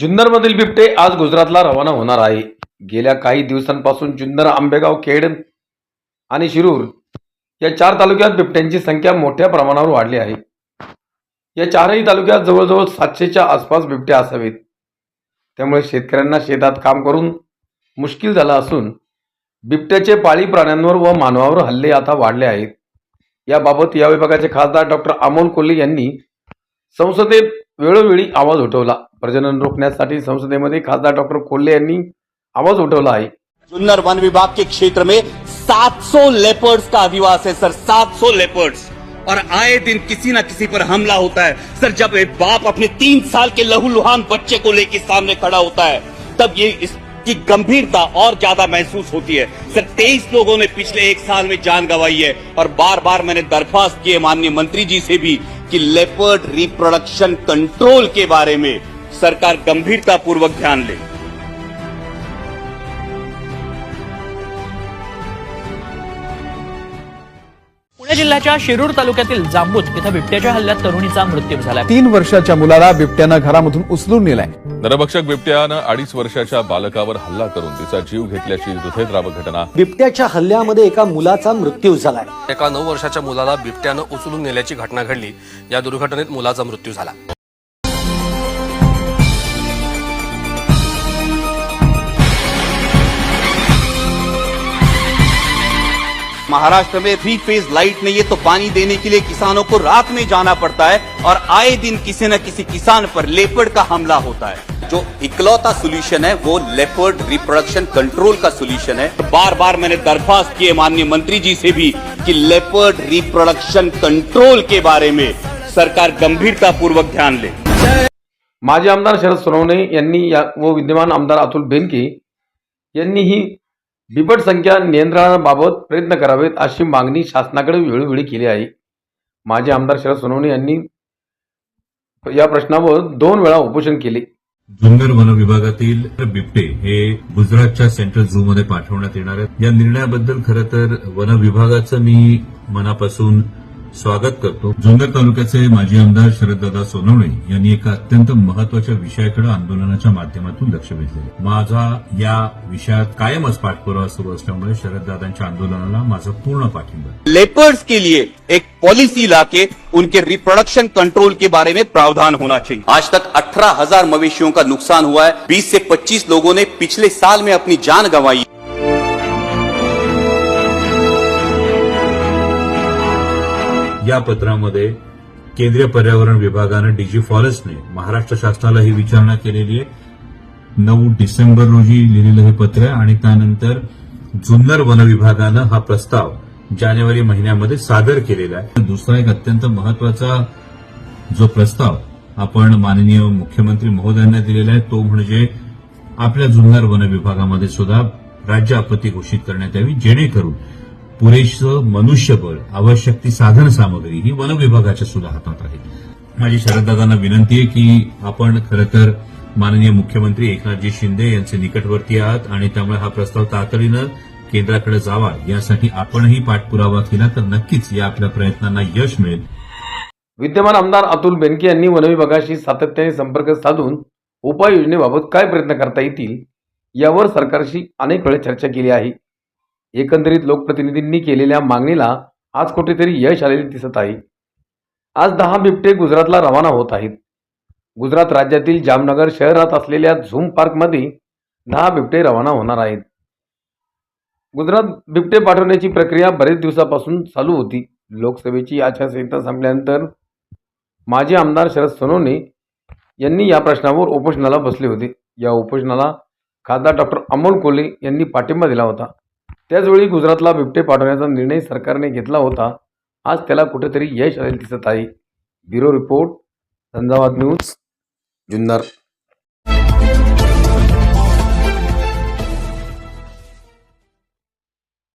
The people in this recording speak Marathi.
जुन्नरमधील बिबटे आज गुजरातला रवाना होणार आहे. गेल्या काही दिवसांपासून जुन्नर आंबेगाव खेड आणि शिरूर या चार तालुक्यात बिबट्यांची संख्या मोठ्या प्रमाणावर वाढली आहे. या चारही तालुक्यात जवळजवळ सातशेच्या आसपास बिबटे असावेत. त्यामुळे शेतकऱ्यांना शेतात काम करून मुश्किल झालं असून बिबट्याचे पाळी प्राण्यांवर व मानवावर हल्ले आता वाढले आहेत. याबाबत या विभागाचे खासदार डॉक्टर अमोल कोल्हे यांनी संसदेत वेळोवेळी आवाज़ उठवला. प्रजनन रोखण्यासाठी संसदेमध्ये खासदार डॉक्टर यांनी आवाज़ उठवला आहे. जुन्नर वन विभाग के क्षेत्र में 700 लेपर्ड्स का अधिवास है सर 700 लेपर्ड्स और आए दिन किसी न किसी पर हमला होता है. सर जब एक बाप अपने तीन साल के लहूलुहान बच्चे को लेकर सामने खड़ा होता है, तब ये इसकी गंभीरता और ज़्यादा महसूस होती है. सर तेईस लोगों ने पिछले एक साल में जान गंवाई है और बार बार मैंने दरखास्त की है माननीय मंत्री जी से भी कि लेपर्ड रिप्रोडक्शन कंट्रोल के बारे में सरकार गंभीरता पूर्वक ध्यान ले। जिल्ह्याच्या शिरूर तालुक्यातील जांबूत इथं बिबट्याच्या हल्ल्यात तरुणीचा मृत्यू झाला. तीन वर्षाच्या मुलाला बिबट्यानं घरामधून उचलून नेलाय. नरभक्षक बिबट्यानं अडीच वर्षाच्या बालकावर हल्ला करून तिचा जीव घेतल्याची हृदयद्रावक घटना. बिबट्याच्या हल्ल्यामध्ये एका मुलाचा मृत्यू झालाय. एका नऊ वर्षाच्या मुलाला बिबट्यानं उचलून नेल्याची घटना घडली. या दुर्घटनेत मुलाचा मृत्यू झाला. महाराष्ट्र में थ्री फ़ेज़ लाइट नहीं है तो पानी देने के लिए किसानों को रात में जाना पड़ता है और आए दिन किसी न किसी किसान पर लेपर्ड का हमला होता है। जो इकलौता सोल्यूशन है, वो लेपर्ड रिप्रोडक्शन कंट्रोल का सोल्यूशन है। बार बार मैंने दरख्वास्त की है माननीय मंत्री जी से भी कि लेपर्ड रिप्रोडक्शन कंट्रोल के बारे में सरकार गंभीरता पूर्वक ध्यान ले। माजी आमदार शरद सोनवणे यांनी या व विद्यमान आमदार अतुल बेनके यांनी ही बिबट संख्या नियंत्रणाबाबत प्रयत्न करावेत अशी मागणी शासनाकडे वेळोवेळी केली आहे. माजी आमदार शरद सोनवणे यांनी या प्रश्नावर दोन वेळा उपोषण केले. जुन्नर वन विभागातील बिबटे हे गुजरातच्या सेंट्रल झू मध्ये पाठवण्यात येणार आहेत. या निर्णयाबद्दल खरं तर वन विभागाचं मी मनापासून स्वागत करतो. जुन्नर तालुक्याचे माजी आमदार शरददादा सोनवणे यांनी एका अत्यंत महत्त्वाच्या विषयाकडे आंदोलनाच्या माध्यमातून लक्ष वेधले. माझा या विषयात कायमच पाठपुरावा सुरू असल्यामुळे शरददादांच्या आंदोलनाला माझा पूर्ण पाठिंबा लेपर्स के लिए एक पॉलिसी लाके उनके रिप्रोडक्शन कंट्रोल के बारे में प्रावधान होना चाहिए। आज तक अठारह हजार मवेशियों का नुकसान हुआ है। बीस से 25 लोगों ने पिछले साल में अपनी जान गंवाई। या पत्रामध्ये केंद्रीय पर्यावरण विभागानं डीजी फॉरेस्टने महाराष्ट्र शासनाला ही विचारणा केलेली आहे. नऊ डिसेंबर रोजी लिहिलेलं हे पत्र आहे आणि त्यानंतर जुन्नर वन विभागानं हा प्रस्ताव जानेवारी महिन्यामध्ये सादर केलेला आहे. दुसरा एक अत्यंत महत्त्वाचा जो प्रस्ताव आपण माननीय मुख्यमंत्री महोदयांना दिलेला आहे तो म्हणजे आपल्या जुन्नर वन विभागामध्ये सुद्धा राज्य आपत्ती घोषित करण्यात यावी जेणेकरून पुरेसं मनुष्यबळ आवश्यक ती साधन सामग्री ही वन विभागाच्या सुद्धा हातात आहे. माझी शरददादांना विनंती आहे की आपण खरं तर माननीय मुख्यमंत्री एकनाथजी शिंदे यांचे निकटवर्ती आहात आणि त्यामुळे हा प्रस्ताव तातडीनं केंद्राकडे जावा यासाठी आपणही पाठपुरावा केला तर नक्कीच या आपल्या प्रयत्नांना यश मिळेल. विद्यमान आमदार अतुल बेनके यांनी वनविभागाशी सातत्याने संपर्क साधून उपाययोजनेबाबत काय प्रयत्न करता येतील यावर सरकारशी अनेक वेळा चर्चा केली आहे. एकंदरीत लोकप्रतिनिधींनी केलेल्या मागणीला आज कुठेतरी यश आलेले दिसत आहे. आज दहा बिबटे गुजरातला रवाना होत आहेत. गुजरात राज्यातील जामनगर शहरात असलेल्या झूम पार्कमध्ये दहा बिबटे रवाना होणार आहेत. गुजरात बिबटे पाठवण्याची प्रक्रिया बरेच दिवसापासून चालू होती. लोकसभेची आचारसंहिता संपल्यानंतर माजी आमदार शरद सोनवणे यांनी या प्रश्नावर उपोषणाला बसले होते. या उपोषणाला खासदार डॉक्टर अमोल कोले यांनी पाठिंबा दिला होता. त्याचवेळी गुजरातला बिबटे पाठवण्याचा निर्णय सरकारने घेतला होता. आज त्याला कुठेतरी यश आलेलं दिसत आहे. Bureau report Jhanjhavat news Junnar.